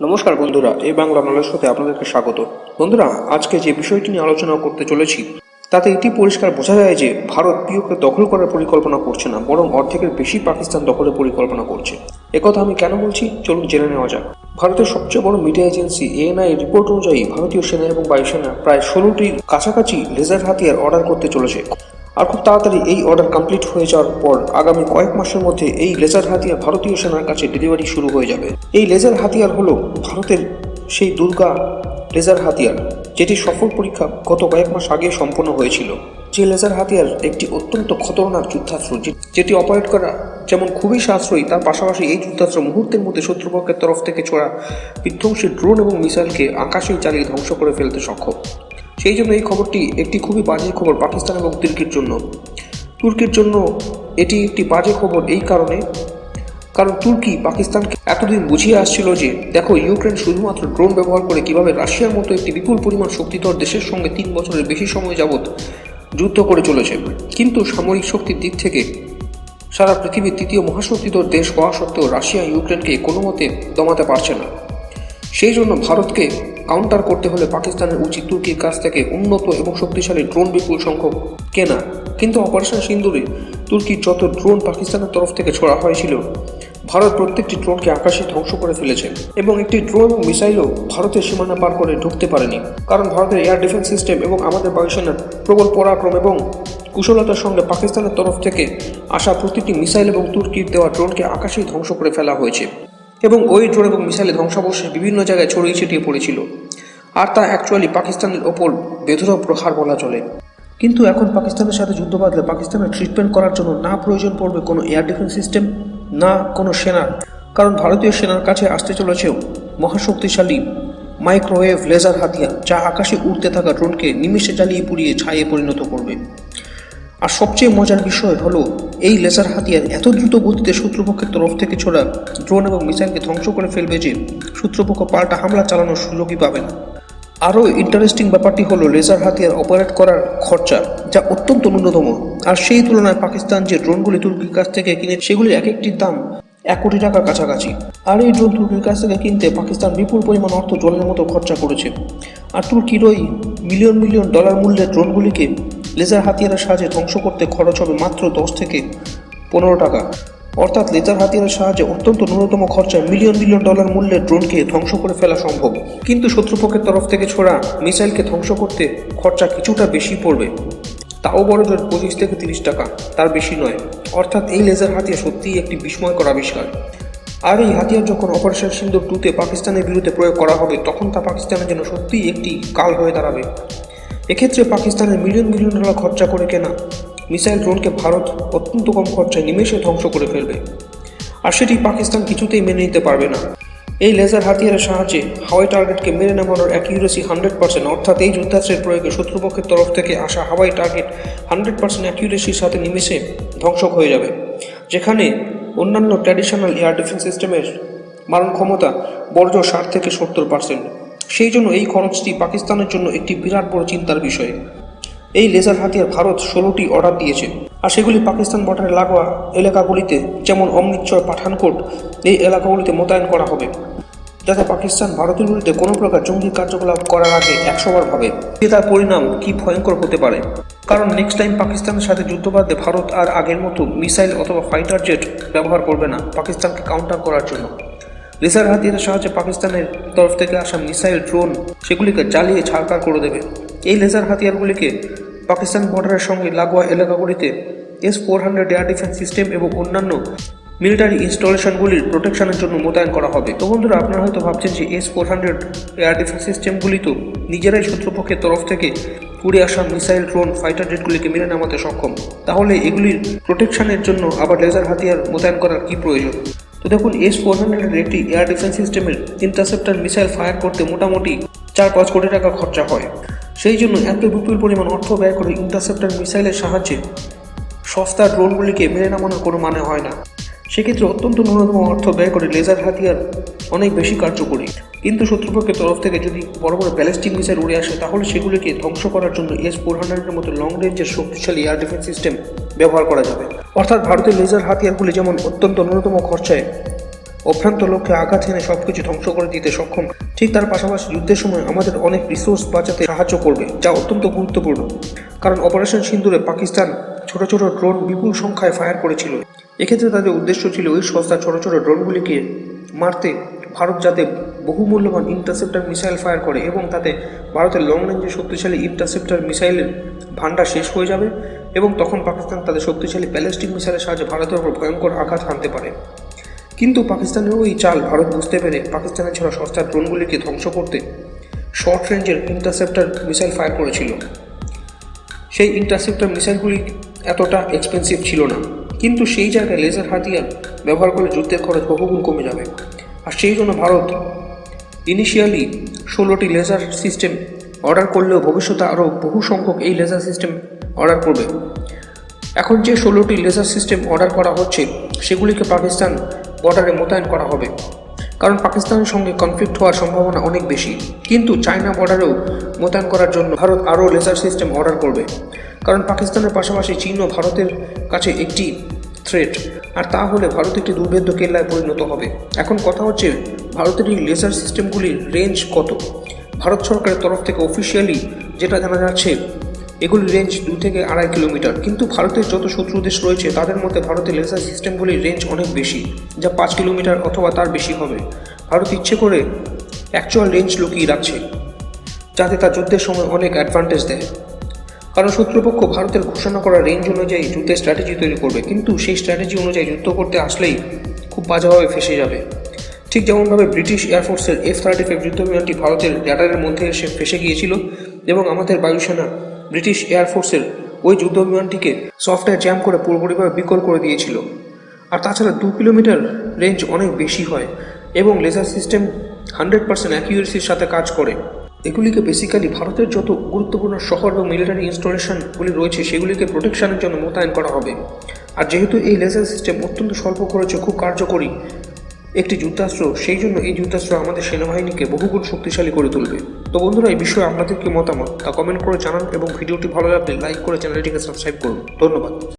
নমস্কার বন্ধুরা, এই বাংলা নলেজ আপনাদেরকে স্বাগত। বন্ধুরা, আজকে যে বিষয়টি নিয়ে আলোচনা করতে চলেছি, তাতে এটি পরিষ্কার বোঝা যায় যে ভারত পিওকে দখল করার পরিকল্পনা করছে না, বরং অর্ধেকের বেশি পাকিস্তান দখলের পরিকল্পনা করছে। একথা আমি কেন বলছি? চলুন জেনে নেওয়া যাক। ভারতের সবচেয়ে বড় মিডিয়া এজেন্সি এএনআই রিপোর্ট অনুযায়ী ভারতীয় সেনা এবং বায়ুসেনা প্রায় ষোলোটির কাছাকাছি লেজার হাতিয়ার অর্ডার করতে চলেছে। আর খুব তাড়াতাড়ি এই অর্ডার কমপ্লিট হয়ে যাওয়ার পর আগামী কয়েক মাসের মধ্যে এই লেজার হাতিয়ার ভারতীয় সেনার কাছে ডেলিভারি শুরু হয়ে যাবে। এই লেজার হাতিয়ার হলো ভারতের সেই দুর্গা লেজার হাতিয়ার, যেটি সফল পরীক্ষা গত কয়েক মাস আগে সম্পন্ন হয়েছিল। যে লেজার হাতিয়ার একটি অত্যন্ত খতরনাক যুদ্ধাস্ত্র যেটি অপারেট করা যেমন খুবই সাশ্রয়ী, তার পাশাপাশি এই যুদ্ধাস্ত্র মুহূর্তের মধ্যে শত্রুপক্ষের তরফ থেকে ছোড়া বিধ্বংসী ড্রোন এবং মিসাইলকে আকাশেই চালিয়ে ধ্বংস করে ফেলতে সক্ষম। সেই জন্য এই খবরটি একটি খুবই বাজে খবর পাকিস্তান এবং তুর্কির জন্য। তুর্কির জন্য এটি একটি বাজে খবর এই কারণে, কারণ তুর্কি পাকিস্তানকে এতদিন বুঝিয়ে আসছিল যে, দেখো, ইউক্রেন শুধুমাত্র ড্রোন ব্যবহার করে কীভাবে রাশিয়ার মতো একটি বিপুল পরিমাণ শক্তিধর দেশের সঙ্গে তিন বছরের বেশি সময় যাবৎ যুদ্ধ করে চলেছে। কিন্তু সামরিক শক্তির দিক থেকে সারা পৃথিবীর তৃতীয় মহাশক্তিধর দেশ হওয়া সত্ত্বেও রাশিয়া ইউক্রেনকে কোনো মতে দমাতে পারছে না। সেই জন্য ভারতকে কাউন্টার করতে হলে পাকিস্তানের উচিত তুর্কির কাছ থেকে উন্নত এবং শক্তিশালী ড্রোন বিপুল সংখ্যক কেনা। কিন্তু অপারেশন সিন্দুরে তুর্কির যত ড্রোন পাকিস্তানের তরফ থেকে ছোড়া হয়েছিল, ভারত প্রত্যেকটি ড্রোনকে আকাশে ধ্বংস করে ফেলেছে এবং একটি ড্রোন মিসাইলও ভারতের সীমানা পার করে ঢুকতে পারেনি। কারণ ভারতের এয়ার ডিফেন্স সিস্টেম এবং আমাদের বায়ুসেনার প্রবল পরাক্রম এবং কুশলতার সঙ্গে পাকিস্তানের তরফ থেকে আসা প্রতিটি মিসাইল এবং তুর্কির দেওয়া ড্রোনকে আকাশেই ধ্বংস করে ফেলা হয়েছে। এবং ওই ড্রোন এবং মিসাইলে ধ্বংসাবশেষ বিভিন্ন জায়গায় ছড়িয়ে ছিটিয়ে পড়েছিল। আর তা অ্যাকচুয়ালি পাকিস্তানের ওপর বেধরক প্রহার বলা চলে। কিন্তু এখন পাকিস্তানের সাথে যুদ্ধ বাঁধলে পাকিস্তানের ট্রিটমেন্ট করার জন্য না প্রয়োজন পড়বে কোনো এয়ার ডিফেন্স সিস্টেম না কোনো সেনার কারণ ভারতীয় সেনার কাছে আসতে চলেছেও মহাশক্তিশালী মাইক্রোওয়েভ লেজার হাতিয়ার, যা আকাশে উড়তে থাকা ড্রোনকে নিমিষে জ্বালিয়ে পুড়িয়ে ছাইয়ে পরিণত করবে। আর সবচেয়ে মজার বিষয় হলো, এই লেজার হাতিয়ার এত দ্রুত গতিতে শত্রুপক্ষের তরফ থেকে ছোড়া ড্রোন এবং মিসাইলকে ধ্বংস করে ফেলবে যে শত্রুপক্ষ পাল্টা হামলা চালানোর সুযোগই পাবে না। আরও ইন্টারেস্টিং ব্যাপারটি হলো লেজার হাতিয়ার অপারেট করার খরচা যা অত্যন্ত ন্যূনতম। আর সেই তুলনায় পাকিস্তান যে ড্রোনগুলি তুর্কির কাছ থেকে কিনে, সেগুলির এক একটির দাম এক কোটি টাকার কাছাকাছি। আর এই ড্রোন তুর্কির কাছ থেকে কিনতে পাকিস্তান বিপুল পরিমাণ অর্থ জলের মতো খরচা করেছে। আর তুর্কির ওই মিলিয়ন মিলিয়ন ডলার মূল্যের ড্রোনগুলিকে লেজার হাতিয়ারের সাহায্যে ধ্বংস করতে খরচ হবে মাত্র দশ থেকে পনেরো টাকা। অর্থাৎ লেজার হাতিয়ারের সাহায্যে অত্যন্ত ন্যূনতম খরচায় মিলিয়ন মিলিয়ন ডলার মূল্যের ড্রোনকে ধ্বংস করে ফেলা সম্ভব। কিন্তু শত্রুপক্ষের তরফ থেকে ছোড়া মিসাইলকে ধ্বংস করতে খরচা কিছুটা বেশি পড়বে। তাও বড় জোর পঁচিশ থেকে তিরিশ টাকা, তার বেশি নয়। অর্থাৎ এই লেজার হাতিয়ার সত্যিই একটি বিস্ময়কর আবিষ্কার। আর এই হাতিয়ার যখন অপারেশন সিন্দুর টুতে পাকিস্তানের বিরুদ্ধে প্রয়োগ করা হবে, তখন তা পাকিস্তানের জন্য সত্যিই একটি কাল হয়ে দাঁড়াবে। এক্ষেত্রে পাকিস্তানের মিলিয়ন মিলিয়ন ডলার খরচা করে কেনা মিসাইল ড্রোনকে ভারত অত্যন্ত কম খরচায় নিমেষে ধ্বংস করে ফেলবে। আর সেটি পাকিস্তান কিছুতেই মেনে নিতে পারবে না। এই লেজার হাতিয়ারের সাহায্যে হাওয়াই টার্গেটকে মেরে নামানোর অ্যাকিউরেসি হান্ড্রেড পার্সেন্ট, অর্থাৎ এই যুদ্ধাস্ত্রের প্রয়োগে শত্রুপক্ষের তরফ থেকে আসা হাওয়াই টার্গেট হান্ড্রেড পার্সেন্ট অ্যাকিউরেসির সাথে নিমেষে ধ্বংসক হয়ে যাবে, যেখানে অন্যান্য ট্র্যাডিশনাল এয়ার ডিফেন্স সিস্টেমের মারণ ক্ষমতা বর্জ্য ষাট থেকে সত্তর পার্সেন্ট। সেই জন্য এই খরচটি পাকিস্তানের জন্য একটি বিরাট বড় চিন্তার বিষয়। এই লেজার হাতিয়ার ভারত ষোলোটি অর্ডার দিয়েছে, আর সেগুলি পাকিস্তান বর্ডারে লাগোয়া এলাকাগুলিতে যেমন অমৃতসর, পাঠানকোট, এই এলাকাগুলিতে মোতায়েন করা হবে, যাতে পাকিস্তান ভারতের বিরুদ্ধে কোনো প্রকার জঙ্গি কার্যকলাপ করার আগে একশোবার ভাবে। যে তার পরিণাম কি ভয়ঙ্কর হতে পারে? কারণ নেক্সট টাইম পাকিস্তানের সাথে যুদ্ধ বাঁধলে ভারত আর আগের মতো মিসাইল অথবা ফাইটার জেট ব্যবহার করবে না, পাকিস্তানকে কাউন্টার করার জন্য। লেজার হাতিয়ারের সাহায্যে পাকিস্তানের তরফ থেকে আসা মিসাইল ড্রোন সেগুলিকে জ্বালিয়ে ছাড়কার করে দেবে। এই লেজার হাতিয়ারগুলিকে পাকিস্তান বর্ডারের সঙ্গে লাগোয়া এলাকাগুলিতে S four hundred air defence system এবং অন্যান্য মিলিটারি ইনস্টলেশনগুলির প্রোটেকশনের জন্য মোতায়েন করা হবে। তো বন্ধুরা, আপনারা হয়তো ভাবছেন যে S four hundred air defence সিস্টেমগুলি তো নিজেরাই শত্রুপক্ষের তরফ থেকে উড়ে আসা মিসাইল ড্রোন, ফাইটার জেটগুলিকে মেনে নামাতে সক্ষম। তাহলে এগুলির প্রোটেকশনের জন্য আবার লেজার হাতিয়ার মোতায়েন করার কী প্রয়োজন? তো দেখুন এস ফোর হান্ড্রেডের একটি এয়ার ডিফেন্স সিস্টেমের ইন্টারসেপ্টার মিসাইল ফায়ার করতে মোটামুটি চার পাঁচ কোটি টাকা খরচা হয়। সেই জন্য এত বিপুল পরিমাণ অর্থ ব্যয় করে ইন্টারসেপ্টার মিসাইলের সাহায্যে সস্তা ড্রোনগুলিকে মেরে নামানোর কোনো মানে হয় না। সেক্ষেত্রে অত্যন্ত ন্যূনতম অর্থ ব্যয় করে লেজার হাতিয়ার অনেক বেশি কার্যকরী। কিন্তু শত্রুপক্ষের তরফ থেকে যদি বড় বড় ব্যালিস্টিক মিসাইল উড়ে আসে, তাহলে সেগুলিকে ধ্বংস করার জন্য এস ফোর হান্ড্রেডের মতো লং রেঞ্জের শক্তিশালী এয়ার ডিফেন্স সিস্টেম ব্যবহার করা যাবে। অর্থাৎ ভারতের লেজার হাতিয়ারগুলি যেমন অত্যন্ত ন্যূনতম খরচায় অভ্রান্ত লক্ষ্যে আঘাত এনে সবকিছু ধ্বংস করে দিতে সক্ষম, ঠিক তার পাশাপাশি যুদ্ধের সময় আমাদের অনেক রিসোর্স বাঁচাতে সাহায্য করবে, যা অত্যন্ত গুরুত্বপূর্ণ। কারণ অপারেশন সিন্দুরে পাকিস্তান ছোট ছোট ড্রোন বিপুল সংখ্যায় ফায়ার করেছিল। এক্ষেত্রে তাদের উদ্দেশ্য ছিল ওই সস্তা ছোট ছোট ড্রোনগুলিকে মারতে ভারত যাতে বহু মূল্যবান ইন্টারসেপ্টার মিসাইল ফায়ার করে এবং তাতে ভারতের লং রেঞ্জে শক্তিশালী ইন্টারসেপ্টার মিসাইলের ভান্ডার শেষ হয়ে যাবে এবং তখন পাকিস্তান তাদের শক্তিশালী ব্যালিস্টিক মিসাইলের সাহায্যে ভারতের উপর ভয়ঙ্কর আঘাত হানতে পারে। কিন্তু পাকিস্তানেরও এই চাল ভারত বুঝতে পেরে পাকিস্তানের ছাড়া সস্তা ড্রোনগুলিকে ধ্বংস করতে শর্ট রেঞ্জের ইন্টারসেপ্টার মিসাইল ফায়ার করেছিল। সেই ইন্টারসেপ্টার মিসাইলগুলি এতটা এক্সপেন্সিভ ছিল না। কিন্তু সেই জায়গায় লেজার হাতিয়ার ব্যবহার করলে যুদ্ধের খরচ বহুগুণ কমে যাবে। আর সেই জন্য ভারত ইনিশিয়ালি ষোলোটি লেজার সিস্টেম অর্ডার করলেও ভবিষ্যতে আরও বহু সংখ্যক এই লেজার সিস্টেম অর্ডার করবে। এখন যে ষোলোটি লেজার সিস্টেম অর্ডার করা হচ্ছে, সেগুলিকে পাকিস্তান বর্ডারে মোতায়েন করা হবে। কারণ পাকিস্তানের সঙ্গে কনফ্লিক্ট হওয়ার সম্ভাবনা অনেক বেশি। কিন্তু চায়না বর্ডারেও মোতায়েন করার জন্য ভারত আরও লেজার সিস্টেম অর্ডার করবে। কারণ পাকিস্তানের পাশাপাশি চীনও ভারতের কাছে একটি থ্রেট আর তা হলে ভারত একটি দুর্ভেদ্য কেল্লায় পরিণত হবে। এখন কথা হচ্ছে, ভারতের এই লেজার সিস্টেমগুলির রেঞ্জ কত? ভারত সরকারের তরফ থেকে অফিসিয়ালি যেটা জানা যাচ্ছে, এগুলির রেঞ্জ দু থেকে আড়াই কিলোমিটার। কিন্তু ভারতের যত শত্রু দেশ রয়েছে, তাদের মধ্যে ভারতের লেজার সিস্টেমগুলির রেঞ্জ অনেক বেশি, যা পাঁচ কিলোমিটার অথবা তার বেশি হবে। ভারত ইচ্ছে করে অ্যাকচুয়াল রেঞ্জ লুকিয়ে রাখছে, যাতে তার যুদ্ধের সময় অনেক অ্যাডভান্টেজ দেয়। কারণ শত্রুপক্ষ ভারতের ঘোষণা করা রেঞ্জ অনুযায়ী যুদ্ধের স্ট্র্যাটেজি তৈরি করবে। কিন্তু সেই স্ট্র্যাটেজি অনুযায়ী যুদ্ধ করতে আসলেই খুব বাজেভাবে ফেসে যাবে। ঠিক যেমনভাবে ব্রিটিশ এয়ারফোর্সের এফ থার্টি ফাইভ যুদ্ধবিমানটি ভারতের র্যাডারের মধ্যে এসে ফেসে গিয়েছিল এবং আমাদের বায়ুসেনা ব্রিটিশ এয়ারফোর্সের ওই যুদ্ধবিমানটিকে সফটওয়্যার জ্যাম করে পুরোপুরিভাবে বিকল করে দিয়েছিল। আর তাছাড়া দু কিলোমিটার রেঞ্জ অনেক বেশি হয় এবং লেজার সিস্টেম হান্ড্রেড পার্সেন্ট অ্যাকিউরেসির সাথে কাজ করে। এগুলিকে বেসিক্যালি ভারতের যত গুরুত্বপূর্ণ শহর এবং মিলিটারি ইনস্টলেশনগুলি রয়েছে, সেগুলিকে প্রোটেকশনের জন্য মোতায়েন করা হবে। আর যেহেতু এই লেজার সিস্টেম অত্যন্ত স্বল্প খরচে খুব কার্যকরী একটি যুদ্ধাস্ত্র, সেই জন্য এই যুদ্ধাস্ত্র আমাদের সেনাবাহিনীকে বহুগুণ শক্তিশালী করে তুলবে। তো বন্ধুরা, এই বিষয়ে আপনাদের কি মতামত তা কমেন্ট করে জানান এবং ভিডিওটি ভালো লাগলে লাইক করে চ্যানেলটিকে সাবস্ক্রাইব করুন। ধন্যবাদ।